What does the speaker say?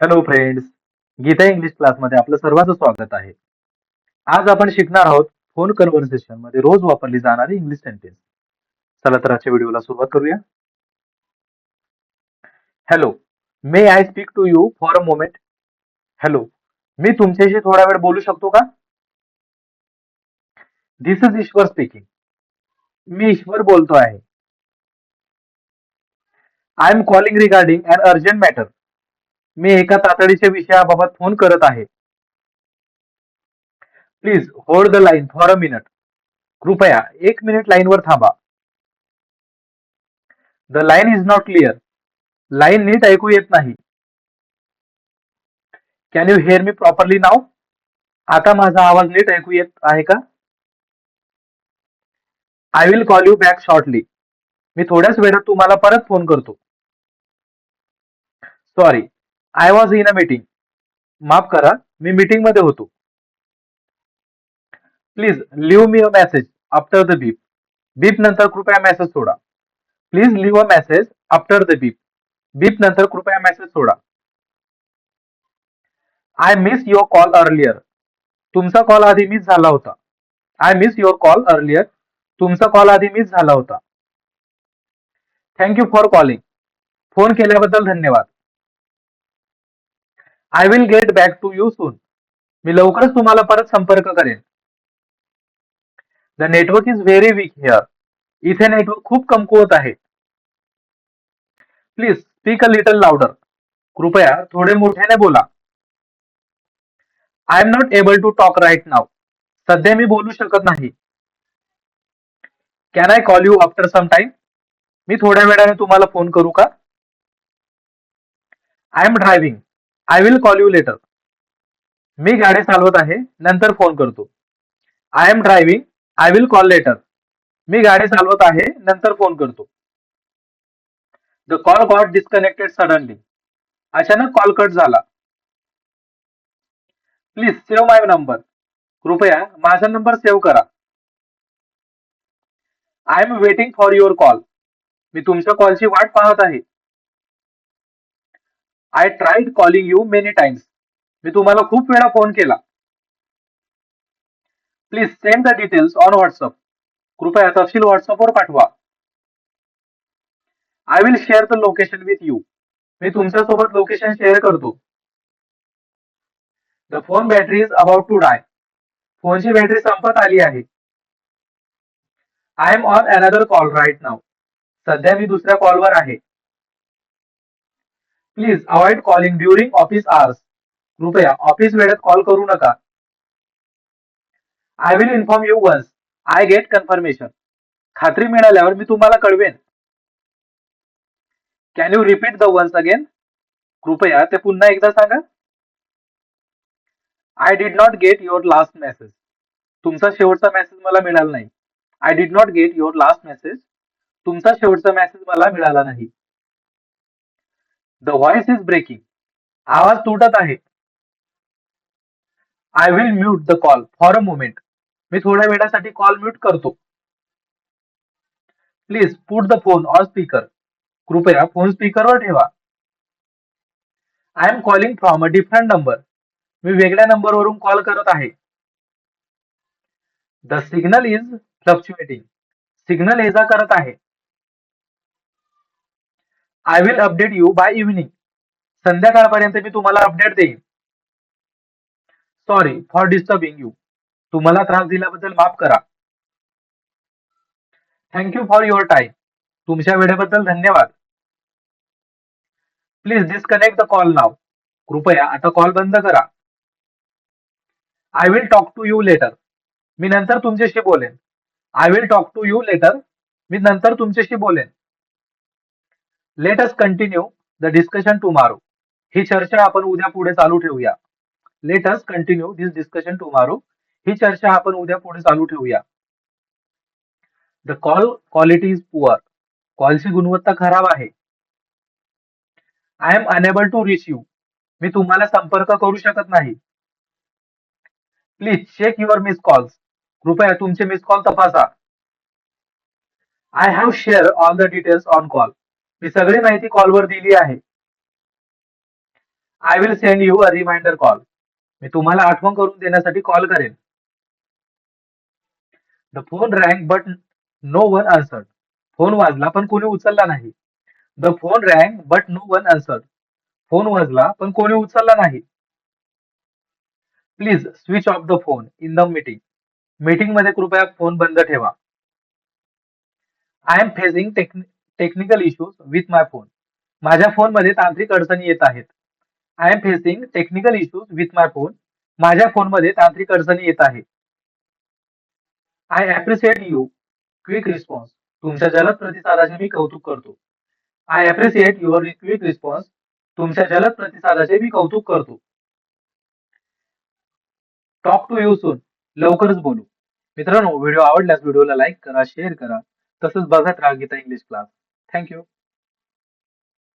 Hello friends Gita English क्लासमध्ये आपलं सर्वांचं स्वागत आहे. आज आपण शिकणार आहोत फोन कन्व्हर्सेशनमध्ये रोज वापरली जाणारी इंग्लिश सेंटेन्स चला तर आजच्या व्हिडिओला सुरुवात करूया. Hello may I speak to you for a moment hello मी तुमच्याशी थोडा वेळ बोलू शकतो का? दिस इज ईश्वर स्पीकिंग मी ईश्वर बोलतो आहे I am calling regarding an urgent matter मी एका तातडीच्या विषयाबाबत फोन करत आहे. Please hold the line for a minute कृपया एक मिनिट लाईनवर थांबा. The line is not clear line नीट ऐकू येत नाही. Can you hear me properly now आता माझा आवाज नीट ऐकू येत आहे का? I will call you back shortly मी थोड्याच वेळात तुम्हाला परत फोन करतो. Sorry I was in a meeting माफ करा मी मीटिंगमध्ये होतो. Please leave me a message after the beep beep नंतर कृपया message soda. Please leave a message after the beep beep नंतर कृपया message soda. I miss your call earlier तुमचा कॉल आधी मिस झाला होता. I miss your call earlier तुमचा call आधी मिस झाला होता. Thank you for calling phone केल्याबद्दल धन्यवाद. I will get back to you soon मी लवकरच तुम्हाला परत संपर्क करेन. The network is very weak here इथे नेटवर्क खूप कमकुवत आहे. Please speak a little louder कृपया थोडे मोठ्याने बोला. I am not able to talk right now सध्या मी बोलू शकत नाही. Can I call you after some time मी थोड्या वेळाने तुम्हाला फोन करू का? I am driving I will call you later मी गाडी चालवत आहे नंतर फोन करतो. I am driving I will call later मी गाडी चालवत आहे नंतर फोन करतो. The call got disconnected suddenly अचानक कॉल कट झाला. प्लीज सेव्ह माय नंबर कृपया माझा नंबर सेव्ह करा. I am waiting for your call मी तुमच्या कॉलची वाट पाहत आहे. I tried calling you many times मी तुम्हाला खूप वेळा फोन केला. Please send the details on WhatsApp कृपया तपशील व्हॉट्सअपवर पाठवा. I will share the location with you मी तुमच्यासोबत लोकेशन शेअर करतो. The phone battery is about to die फोनची बॅटरी संपत आली आहे. I am on another call right now सध्या मी दुसऱ्या कॉलवर आहे. Please avoid calling during office hours कृपया ऑफिस वेळेत कॉल करू नका. I will inform you once I get confirmation खात्री मिळाल्यावर मी तुम्हाला कळवेन. Can you repeat the once again कृपया ते पुन्हा एकदा सांगा. I did not get your last message तुमचा शेवटचा मेसेज मला मिळाला नाही. I did not get your last message तुमचा शेवटचा मेसेज मला मिळाला नाही. द व्हॉइस इज ब्रेकिंग आवाज तुटत आहे. I will mute the call for a moment मी थोड्या वेळासाठी कॉल म्यूट करतो. Please put the phone on speaker कृपया फोन स्पीकरवर ठेवा. I am calling from a different number मी वेगळ्या नंबरवरून कॉल करत आहे. The signal is fluctuating signal ये जा करत आहे. I will update you by evening संध्याकाळपर्यंत मी तुम्हाला अपडेट देईन. सॉरी फॉर डिस्टर्बिंग यू तुम्हाला त्रास दिल्याबद्दल माफ करा. थँक्यू फॉर युअर टाइम तुमच्या वेळेबद्दल धन्यवाद. Please disconnect the call now कृपया आता कॉल बंद करा. I will talk to you later मी नंतर तुमच्याशी बोलेन. I will talk to you later मी नंतर तुमच्याशी बोलेन. Let us continue the discussion tomorrow ही चर्चा आपण उद्या पुढे चालू ठेवूया. Let us continue this discussion tomorrow ही चर्चा आपण उद्या पुढे चालू ठेवूया. The call quality is poor कॉलची गुणवत्ता खराब आहे. I am unable to reach you मी तुम्हाला संपर्क करू शकत नाही. Please check your miss calls कृपया तुमचे मिस कॉल तपासा. I have share all the details on call मी सगळी माहिती कॉलवर दिली आहे. I will send you a reminder call मी तुम्हाला आठवण करून देण्यासाठी कॉल करेन. The phone rang but no one answered phone वाजला पण कोणी उचलला नाही. The phone rang but no one answered phone वाजला पण कोणी उचलला नाही. Please switch off the phone in the meeting मीटिंगमध्ये कृपया फोन बंद ठेवा. I am facing technical issues with my phone माझ्या फोनमध्ये तांत्रिक अडचणी येत आहेत. I am facing technical issues with my phone माझ्या फोनमध्ये तांत्रिक अडचणी येत आहे I appreciate you quick response तुमच्या जलद प्रतिसादाचे मी कौतुक करतो. I appreciate your quick response तुमच्या जलद प्रतिसादाचे मी कौतुक करतो. टॉक टू यू सून लवकरच बोलू. मित्रांनो व्हिडिओ आवडल्यास व्हिडिओला लाईक करा शेअर करा. तसंच बघत राहा गीता इंग्लिश क्लास थँक्यू